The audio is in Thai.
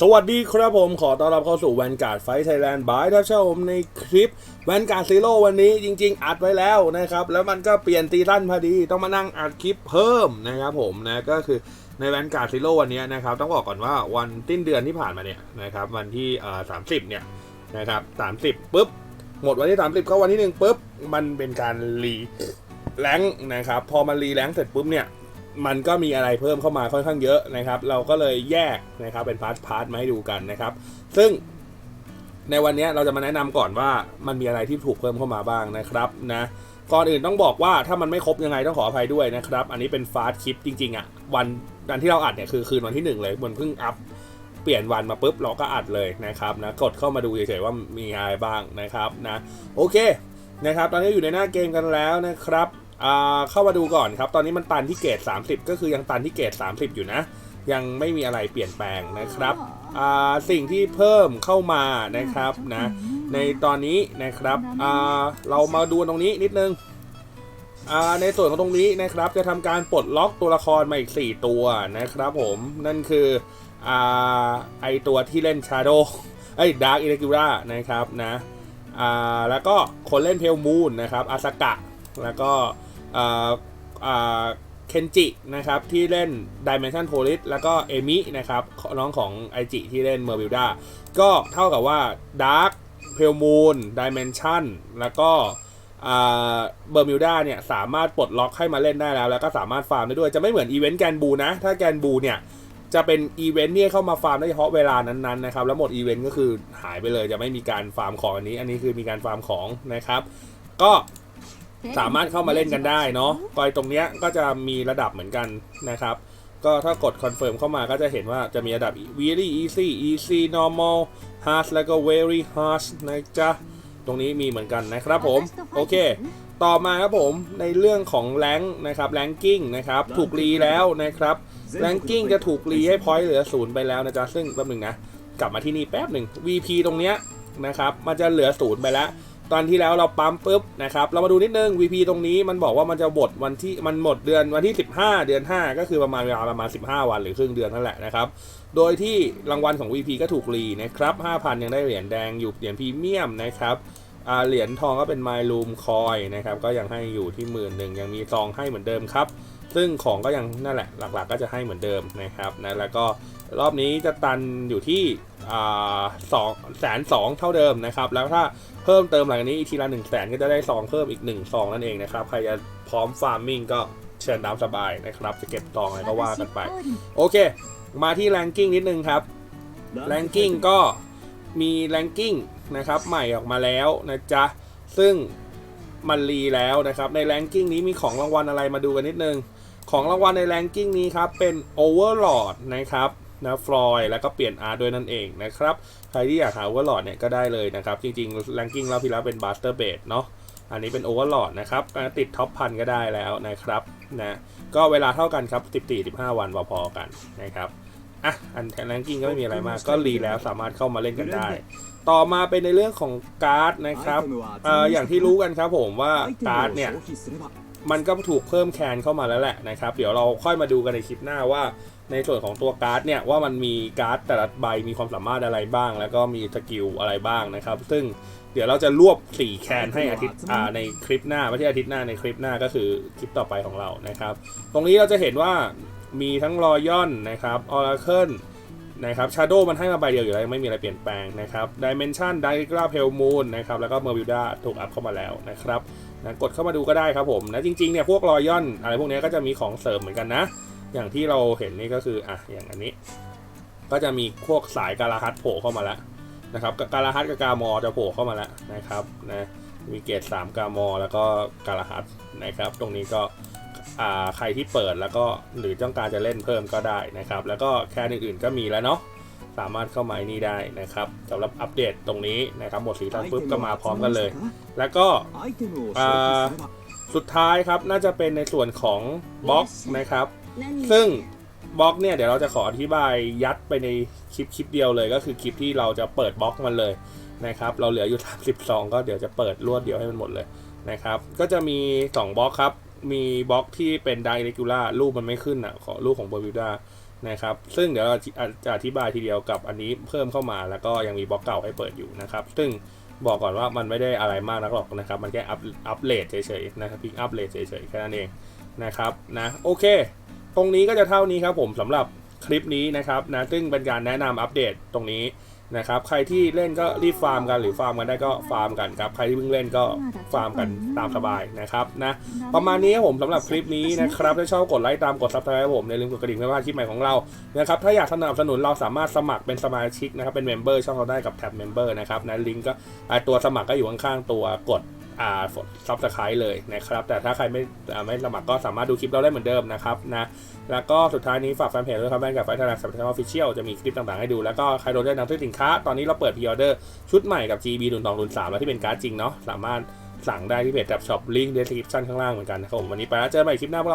สวัสดีครับผมขอต้อนรับเข้าสู่แวนการ์ดไฟไทยแลนด์บายท่านผู้ชมในคลิปแวนการ์ดซีโร่วันนี้จริง ๆ อัดไว้แล้วนะครับ แล้วมันก็เปลี่ยนซีซั่นพอดี ต้องมานั่งอัดคลิปเพิ่มนะครับผมนะก็คือในแวนการ์ดซีโร่วันนี้นะครับ ต้องบอกก่อนว่าวันสิ้นเดือนที่ผ่านมาเนี่ยนะครับวันที่เอ่อสามสิบเนี่ยนะครับสามสิบปุ๊บ หมดวันที่30เข้าวันที่หนึ่งปุ๊บ มันเป็นการรีแรงนะครับพอมันรีแรงเสร็จปุ๊บเนี่ย มันก็มีอะไรเพิ่มเข้ามาค่อนข้างเยอะนะครับ เราก็เลยแยกนะครับเป็นพาร์ทพาร์ทมาให้ดูกันนะครับ ซึ่งในวันนี้เราจะมาแนะนำก่อนว่ามันมีอะไรที่ถูกเพิ่มเข้ามาบ้างนะครับนะก่อนอื่นต้องบอกว่าถ้ามันไม่ครบยังไงต้องขออภัยด้วยนะครับ อันนี้เป็นฟาสต์คลิปจริงๆอะ่ะวันวันที่เราอัดเนี่ยคือคืนวันที่หนึ่งเลยมันเพิ่งอัพเปลี่ยนวันมาปุ๊บเราก็อัดเลยนะครับนะกดเข้ามาดูเฉยๆว่ามีอะไรบ้างนะครับนะโอเคนะครับ ตอนนี้อยู่ในหน้าเกมกันแล้วนะครับ เข้ามาดูก่อนครับ ตอนนี้มันตันที่เกรด30 ก็คือยังตันที่เกรด30 อยู่นะ ยังไม่มีอะไรเปลี่ยนแปลงนะครับอ่าสิ่งที่เพิ่มเข้ามานะครับนะในตอนนี้นะครับอ่าเรามาดูตรงนี้นิดนึงอ่าในส่วนของตรงนี้นะครับจะทำการปลดล็อกตัวละครมาอีก 4 ตัวนะครับผมนั่นคืออ่าไอตัวที่เล่น Shadow ไอ้ดาร์กอิเลกิรานะครับนะอ่าแล้วก็คนเล่นเพลมูนนะครับอาสกะแล้วก็อ่าอ่า เคนจินะครับที่เล่น Dimension Police แล้วก็เอมินะครับน้องของไอจิที่เล่นเมอร์วิลดาก็เท่ากับว่า Dark p a l e Moon Dimension แล้วก็เบอร์มิวดาเนี่ยสามารถปลดล็อกให้มาเล่นได้แล้ว แล้วก็สามารถฟาร์มได้ด้วย จะไม่เหมือนอีเวนต์แกนบูนะ ถ้าแกนบูเนี่ย จะเป็นอีเวนต์ที่เข้ามาฟาร์มได้เฉพาะเวลานั้นๆนะครับ แล้วหมดอีเวนต์ก็คือหายไปเลย จะไม่มีการฟาร์มของอันนี้ อันนี้คือมีการฟาร์มของนะครับ ก็ สามารถเข้ามาเล่นกันได้เนาะกอยตรงเนี้ยก็จะมีระดับเหมือนกันนะครับ ก็ถ้ากดคอนเฟิร์มเข้ามาก็จะเห็นว่าจะมีระดับ very easy easy normal hard แล้วก็ very hard นะจ๊ะ ตรงนี้มีเหมือนกันนะครับผม โอเค ต่อมาครับผมในเรื่องของแรงนะครับแรงกิ้งนะครับ ถูกรีแล้วนะครับแรงกิ้งจะถูกรีให้พอยต์เหลือศูนย์ไปแล้วนะจ๊ะ ซึ่งแป๊บหนึ่งนะ กลับมาที่นี่แป๊บหนึ่ง VP ตรงเนี้ยนะครับ มันจะเหลือศูนย์ไปแล้ว ตอนที่แล้วเราปั๊มปุ๊บนะครับเรามาดูนิดนึง VP ตรงนี้มันบอกว่ามันจะหมดวันที่มันหมดเดือนวันที่ 15 เดือน 5 ก็คือประมาณเวลาประมาณ 15 วันหรือครึ่งเดือนนั่นแหละนะครับ โดยที่รางวัลของ VP ก็ถูกรีนะครับ 5,000 ยังได้เหรียญแดงอยู่เหรียญพรีเมียมนะครับเหรียญทองก็เป็น My Room Coin นะครับก็ยังให้อยู่ที่หมื่นหนึ่งยังมีซองให้เหมือนเดิมครับ ซึ่งของก็ยังนั่นแหละหลักๆ ก็จะให้เหมือนเดิมนะครับนะแล้วก็รอบนี้จะตันอยู่ที่ สองแสนสองเท่าเดิมนะครับ แล้วถ้าเพิ่มเติมหลังจากนี้อีกทีละหนึ่งแสนก็จะได้ซองเพิ่มอีกหนึ่งซองนั่นเองนะครับ ใครจะพร้อมฟาร์มมิ่งก็เชิญตามสบายนะครับ จะเก็บซองอะไรก็ว่ากันไป โอเค มาที่แรงกิ้งนิดนึงครับแรงกิ้งก็มีแรงกิ้งนะครับใหม่ออกมาแล้วนะจ๊ะ ซึ่งมันรีแล้วนะครับ ในแรงกิ้งนี้มีของรางวัลอะไรมาดูกันนิดนึง ของรางวัลในแรงกิ้งนี้ครับ เป็น Overlord นะครับ นะฟลอยแล้วก็เปลี่ยนอาร์ด้วยนั่นเองนะครับ ใครที่อยากหา Overlord เนี่ยก็ได้เลยนะครับ จริงๆแรงกิ้งเราพี่แล้วเป็น Buster b a s เนาะอันนี้เป็น Overlord นะครับติดท็อปพันก็ได้แล้วนะครับนะก็เวลาเท่ากันครับ14-15 วันพอๆกันนะครับอะอันแรงกิ้งก็ไม่มีอะไรมากก็รีแล้วสามารถเข้ามาเล่นกันได้ต่อมาเป็นในเรื่องของการ์ดนะครับเอ่ออย่างที่รู้กันครับผมว่าการ์ดเนี่ย มันก็ถูกเพิ่มแคนเข้ามาแล้วแหละนะครับ เดี๋ยวเราค่อยมาดูกันในคลิปหน้าว่า ในส่วนของตัวการ์ดเนี่ยว่ามันมีการ์ดแต่ละใบมีความสามารถอะไรบ้าง แล้วก็มีสกิลอะไรบ้างนะครับ ซึ่งเดี๋ยวเราจะรวบ4แคนให้อาทิตย์อ่าในคลิปหน้าไม่ใช่อาทิตย์หน้าในคลิปหน้าก็คือคลิปต่อไปของเรานะครับ ตรงนี้เราจะเห็นว่ามีทั้งรอยอนนะครับออร์เคิลนะครับชาโดมันให้มาใบเดียวอยู่แล้วไม่มีอะไรเปลี่ยนแปลงนะครับดิเมนชันไดกราเพลมูนนะครับแล้วก็เมอร์วิลดาถูกอัพเข้ามาแล้วนะครับ นะกดเข้ามาดูก็ได้ครับผมนะจริงๆเนี่ยพวกรอยอนอะไรพวกนี้ก็จะมีของเสริมเหมือนกันนะ อย่างที่เราเห็นนี่ก็คืออะอย่างอันนี้ ก็จะมีพวกสายกาลาฮัตโผล่เข้ามาแล้วนะครับกาลาฮัตกับกามอจะโผล่เข้ามาแล้วนะครับนะมีเกรด3กามอ แล้วก็กาลาฮัตนะครับ ตรงนี้ก็อ่าใครที่เปิดแล้วก็หรือต้องการจะเล่นเพิ่มก็ได้นะครับ แล้วก็แค่อื่นๆก็มีแล้วเนาะ สามารถเข้ามาไอ้นี่ได้นะครับสำหรับอัปเดตตรงนี้นะครับหมดสีสันปุ๊บก็มาพร้อมกันเลย แล้วก็สุดท้ายครับน่าจะเป็นในส่วนของบล็อกนะครับ ซึ่งบล็อกเนี่ยเดี๋ยวเราจะขออธิบายยัดไปในคลิปคลิปเดียวเลยก็คือคลิปที่เราจะเปิดบล็อกมันเลยนะครับ เราเหลืออยู่ 32 ก็เดี๋ยวจะเปิดรวดเดียวให้มันหมดเลยนะครับ ก็จะมี 2บล็อกครับ มีบล็อกที่เป็นไดเรกูล่ารูปมันไม่ขึ้นอะ ขอรูปของเบอร์บิวดา นะครับ ซึ่งเดี๋ยวเราจะอธิบายทีเดียวกับอันนี้เพิ่มเข้ามาแล้วก็ยังมีบล็อกเก่าให้เปิดอยู่นะครับ ซึ่งบอกก่อนว่ามันไม่ได้อะไรมากนักหรอกนะครับ มันแค่อัพอัพเลทเฉยๆนะครับพิกอัพเลทเฉยๆแค่นั้นเองนะครับนะโอเค ตรงนี้ก็จะเท่านี้ครับผมสำหรับคลิปนี้นะครับนะซึ่งเป็นการแนะนำอัปเดตตรงนี้ นะครับใครที่เล่นก็รีบฟาร์มกันหรือฟาร์มกันได้ก็ฟาร์มกันครับใครที่เพิ่งเล่นก็ฟาร์มกันตามสบายนะครับนะประมาณนี้ครับผมสำหรับคลิปนี้นะครับถ้าชอบกดไลค์ตามกดซับสไครต์ผมอย่าลืมกดกระดิ่งเพื่อไม่พลาดคลิปใหม่ของเรานะครับถ้าอยากสนับสนุนเราสามารถสมัครเป็นสมาชิกนะครับเป็นเมมเบอร์ช่องเราได้กับแท็บเมมเบอร์นะครับนะลิงก์ก็อ่าตัวสมัครก็อยู่ข้างๆตัวกด อ่าซับสไครต์เลยนะครับ แต่ถ้าใครไม่ไม่สมัครก็สามารถดูคลิปเราได้เหมือนเดิมนะครับนะแล้วก็สุดท้ายนี้ฝากแฟนเพจด้วยครับแฟนกับไฟธนาคารสัมพันธ์ออฟฟิเชียลจะมีคลิปต่างๆให้ดู แล้วก็ใครโดนได้นำซื้อสินค้า ตอนนี้เราเปิดพิออเดอร์ชุดใหม่กับ GB รุ่นตองรุ่นสามแล้วที่เป็นการ์ดจริงเนาะสามารถสั่งได้ที่เพจจับช็อปลิงก์เดสคริปชั่นข้างล่างเหมือนกันนะครับผมวันนี้ไปแล้วเจอกันใหม่คลิปหน้าพวกเรา